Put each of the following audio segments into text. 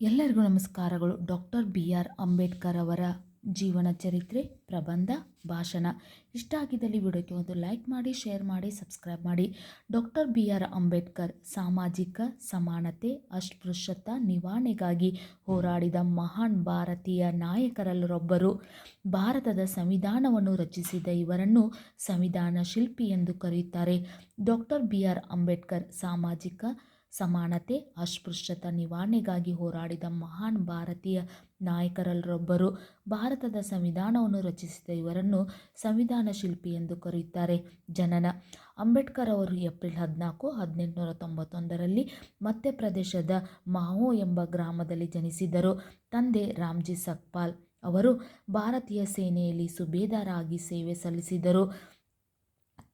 ಎಲ್ಲರಿಗೂ ನಮಸ್ಕಾರಗಳು. Doctor B R Ambedkar ಅವರ ಜೀವನ ಚರಿತ್ರೆ, ಪ್ರಬಂಧ, ಭಾಷಣ. ಇಷ್ಟ ಆಗಿದ್ದಲ್ಲಿ ವಿಡಿಯೋಕ್ಕೆ ಒಂದು ಲೈಕ್ ಮಾಡಿ, ಶೇರ್ ಮಾಡಿ, ಸಬ್ಸ್ಕ್ರೈಬ್ ಮಾಡಿ. ಡಾಕ್ಟರ್ ಬಿ ಆರ್ ಅಂಬೇಡ್ಕರ್ ಸಾಮಾಜಿಕ ಸಮಾನತೆ, ಅಸ್ಪೃಶ್ಯತಾ ನಿವಾರಣೆಗಾಗಿ ಹೋರಾಡಿದ ಮಹಾನ್ ಭಾರತೀಯ ನಾಯಕರಲ್ಲರೊಬ್ಬರು ಭಾರತದ ಸಂವಿಧಾನವನ್ನು ರಚಿಸಿದ ಇವರನ್ನು ಸಂವಿಧಾನ ಶಿಲ್ಪಿ ಎಂದು ಕರೆಯುತ್ತಾರೆ. ಡಾಕ್ಟರ್ ಬಿ ಆರ್ ಅಂಬೇಡ್ಕರ್ ಸಾಮಾಜಿಕ ಸಮಾನತೆ, ಅಸ್ಪೃಶ್ಯತಾ ನಿವಾರಣೆಗಾಗಿ ಹೋರಾಡಿದ ಮಹಾನ್ ಭಾರತೀಯ ನಾಯಕರಲ್ಲೊಬ್ಬರು ಭಾರತದ ಸಂವಿಧಾನವನ್ನು ರಚಿಸಿದ ಇವರನ್ನು ಸಂವಿಧಾನ ಶಿಲ್ಪಿ ಎಂದು ಕರೆಯುತ್ತಾರೆ. ಜನನ, ಅಂಬೇಡ್ಕರ್ ಅವರು ಏಪ್ರಿಲ್ ಹದಿನಾಲ್ಕು, ಹದಿನೆಂಟುನೂರ ತೊಂಬತ್ತೊಂದರಲ್ಲಿ ಮಧ್ಯಪ್ರದೇಶದ ಮಾಹೋ ಎಂಬ ಗ್ರಾಮದಲ್ಲಿ ಜನಿಸಿದರು. ತಂದೆ ರಾಮ್ಜಿ ಸಕ್ಪಾಲ್ ಅವರು ಭಾರತೀಯ ಸೇನೆಯಲ್ಲಿ ಸುಬೇದಾರಾಗಿ ಸೇವೆ ಸಲ್ಲಿಸಿದರು.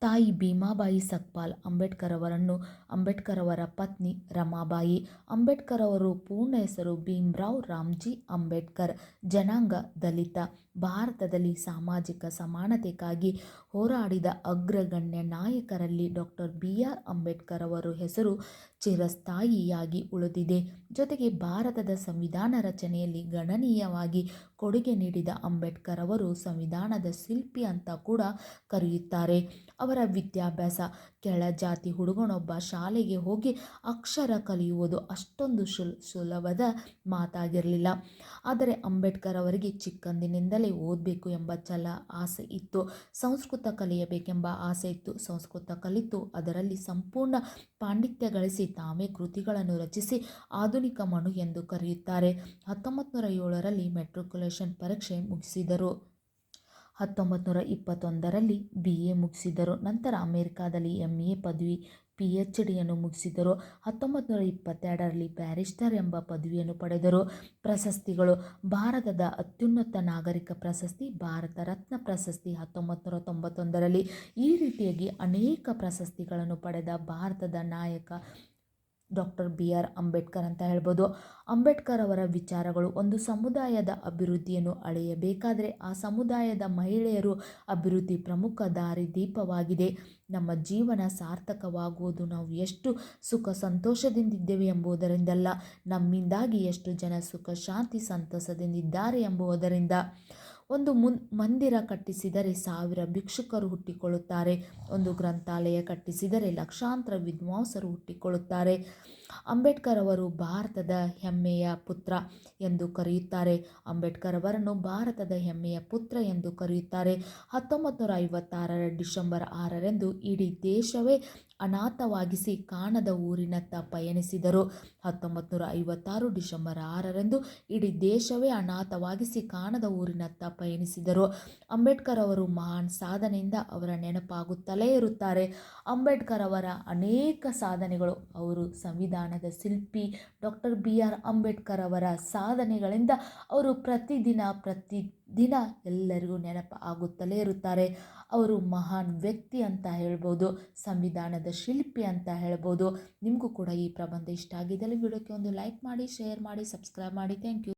ತಾಯಿ ಭೀಮಾಬಾಯಿ ಸಕ್ಪಾಲ್ ಅಂಬೇಡ್ಕರ್ ಅವರನ್ನು ಅಂಬೇಡ್ಕರ್ ಅವರ ಪತ್ನಿ ರಮಾಬಾಯಿ ಅಂಬೇಡ್ಕರ್ ಅವರು ಪೂರ್ಣ ಹೆಸರು ಭೀಮ್ರಾವ್ ರಾಮ್ಜಿ ಅಂಬೇಡ್ಕರ್, ಜನಾಂಗ ದಲಿತ. ಭಾರತದಲ್ಲಿ ಸಾಮಾಜಿಕ ಸಮಾನತೆಗಾಗಿ ಹೋರಾಡಿದ ಅಗ್ರಗಣ್ಯ ನಾಯಕರಲ್ಲಿ ಡಾಕ್ಟರ್ ಬಿ ಆರ್ ಅಂಬೇಡ್ಕರ್ ಅವರು ಹೆಸರು ಚಿರಸ್ಥಾಯಿಯಾಗಿ ಉಳಿದಿದೆ. ಜೊತೆಗೆ ಭಾರತದ ಸಂವಿಧಾನ ರಚನೆಯಲ್ಲಿ ಗಣನೀಯವಾಗಿ ಕೊಡುಗೆ ನೀಡಿದ ಅಂಬೇಡ್ಕರ್ ಅವರು ಸಂವಿಧಾನದ ಶಿಲ್ಪಿ ಅಂತ ಕೂಡ ಕರೆಯುತ್ತಾರೆ. ಅವರ ವಿದ್ಯಾಭ್ಯಾಸ, ಕೆಳ ಜಾತಿ ಹುಡುಗನೊಬ್ಬ ಶಾಲೆಗೆ ಹೋಗಿ ಅಕ್ಷರ ಕಲಿಯುವುದು ಅಷ್ಟೊಂದು ಸುಲ್ ಸುಲಭದ ಮಾತಾಗಿರಲಿಲ್ಲ. ಆದರೆ ಅಂಬೇಡ್ಕರ್ ಅವರಿಗೆ ಚಿಕ್ಕಂದಿನಿಂದಲೇ ಓದಬೇಕು ಎಂಬ ಛಲ, ಆಸೆ ಇತ್ತು. ಸಂಸ್ಕೃತ ಕಲಿಯಬೇಕೆಂಬ ಆಸೆ ಇತ್ತು. ಸಂಸ್ಕೃತ ಕಲಿತು ಅದರಲ್ಲಿ ಸಂಪೂರ್ಣ ಪಾಂಡಿತ್ಯ ಗಳಿಸಿ ತಾವೇ ಕೃತಿಗಳನ್ನು ರಚಿಸಿ ಆಧುನಿಕ ಮನು ಎಂದು ಕರೆಯುತ್ತಾರೆ. ಹತ್ತೊಂಬತ್ತು ನೂರ ಏಳರಲ್ಲಿ ಮೆಟ್ರಿಕ್ಯುಲೇಷನ್ ಪರೀಕ್ಷೆ ಮುಗಿಸಿದರು. ಹತ್ತೊಂಬತ್ತು ನೂರ ಇಪ್ಪತ್ತೊಂದರಲ್ಲಿ ಬಿ ಎ ಮುಗಿಸಿದರು. ನಂತರ ಅಮೆರಿಕಾದಲ್ಲಿ ಎಂ ಎ ಪದವಿ ಪಿ ಎಚ್ ಡಿಯನ್ನು ಮುಗಿಸಿದರು. ಹತ್ತೊಂಬತ್ತು ನೂರ ಇಪ್ಪತ್ತೆರಡರಲ್ಲಿ ಬ್ಯಾರಿಸ್ಟರ್ ಎಂಬ ಪದವಿಯನ್ನು ಪಡೆದರು. ಪ್ರಶಸ್ತಿಗಳು, ಭಾರತದ ಅತ್ಯುನ್ನತ ನಾಗರಿಕ ಪ್ರಶಸ್ತಿ, ಭಾರತ ರತ್ನ ಪ್ರಶಸ್ತಿ ಹತ್ತೊಂಬತ್ತು ನೂರ ತೊಂಬತ್ತೊಂದರಲ್ಲಿ ಈ ರೀತಿಯಾಗಿ ಅನೇಕ ಪ್ರಶಸ್ತಿಗಳನ್ನು ಪಡೆದ ಭಾರತದ ನಾಯಕ ಡಾಕ್ಟರ್ ಬಿ ಆರ್ ಅಂಬೇಡ್ಕರ್ ಅಂತ ಹೇಳ್ಬೋದು. ಅಂಬೇಡ್ಕರ್ ಅವರ ವಿಚಾರಗಳು ಒಂದು ಸಮುದಾಯದ ಅಭಿವೃದ್ಧಿಯನ್ನು ಅಳೆಯಬೇಕಾದರೆ ಆ ಸಮುದಾಯದ ಮಹಿಳೆಯರು ಅಭಿವೃದ್ಧಿ ಪ್ರಮುಖ ದಾರಿ ದೀಪವಾಗಿದೆ. ನಮ್ಮ ಜೀವನ ಸಾರ್ಥಕವಾಗುವುದು ನಾವು ಎಷ್ಟು ಸುಖ ಸಂತೋಷದಿಂದಿದ್ದೇವೆ ಎಂಬುದರಿಂದಲ್ಲ, ನಮ್ಮಿಂದಾಗಿ ಎಷ್ಟು ಜನ ಸುಖ ಶಾಂತಿ ಸಂತಸದಿಂದಿದ್ದಾರೆ ಎಂಬುದರಿಂದ. ಒಂದು ಮುನ್ ಮಂದಿರ ಕಟ್ಟಿಸಿದರೆ ಸಾವಿರ ಭಿಕ್ಷುಕರು ಹುಟ್ಟಿಕೊಳ್ಳುತ್ತಾರೆ. ಒಂದು ಗ್ರಂಥಾಲಯ ಕಟ್ಟಿಸಿದರೆ ಲಕ್ಷಾಂತರ ವಿದ್ವಾಂಸರು ಹುಟ್ಟಿಕೊಳ್ಳುತ್ತಾರೆ. ಅಂಬೇಡ್ಕರ್ ಅವರು ಭಾರತದ ಹೆಮ್ಮೆಯ ಪುತ್ರ ಎಂದು ಕರೆಯುತ್ತಾರೆ. ಅಂಬೇಡ್ಕರ್ ಅವರನ್ನು ಭಾರತದ ಹೆಮ್ಮೆಯ ಪುತ್ರ ಎಂದು ಕರೆಯುತ್ತಾರೆ. ಹತ್ತೊಂಬತ್ತು ನೂರ ಐವತ್ತಾರರ ಡಿಸೆಂಬರ್ ಆರರಂದು ಇಡೀ ದೇಶವೇ ಅನಾಥವಾಗಿಸಿ ಕಾಣದ ಊರಿನತ್ತ ಪಯಣಿಸಿದರು. ಹತ್ತೊಂಬತ್ತು ನೂರ ಐವತ್ತಾರು ಡಿಸೆಂಬರ್ ಆರರಂದು ಇಡೀ ದೇಶವೇ ಅನಾಥವಾಗಿಸಿ ಕಾಣದ ಊರಿನತ್ತ ಪಯಣಿಸಿದರು. ಅಂಬೇಡ್ಕರ್ ಅವರು ಮಹಾನ್ ಸಾಧನೆಯಿಂದ ಅವರ ನೆನಪಾಗುತ್ತಲೇ ಇರುತ್ತಾರೆ. ಅಂಬೇಡ್ಕರ್ ಅವರ ಅನೇಕ ಸಾಧನೆಗಳು ಅವರು ಸಂವಿಧಾನದ ಶಿಲ್ಪಿ ಡಾಕ್ಟರ್ ಬಿ ಆರ್ ಅಂಬೇಡ್ಕರ್ ಅವರ ಸಾಧನೆಗಳಿಂದ ಅವರು ಪ್ರತಿದಿನ ಪ್ರತಿ ದಿನ ಎಲ್ಲರಿಗೂ ನೆನಪು ಆಗುತ್ತಲೇ ಇರುತ್ತಾರೆ. ಅವರು ಮಹಾನ್ ವ್ಯಕ್ತಿ ಅಂತ ಹೇಳ್ಬೋದು, ಸಂವಿಧಾನದ ಶಿಲ್ಪಿ ಅಂತ ಹೇಳ್ಬೋದು. ನಿಮಗೂ ಕೂಡ ಈ ಪ್ರಬಂಧ ಇಷ್ಟ ಆಗಿದ್ದಲ್ಲಿ ವಿಡಿಯೋಕ್ಕೆ ಒಂದು ಲೈಕ್ ಮಾಡಿ, ಶೇರ್ ಮಾಡಿ, ಸಬ್ಸ್ಕ್ರೈಬ್ ಮಾಡಿ. Thank you.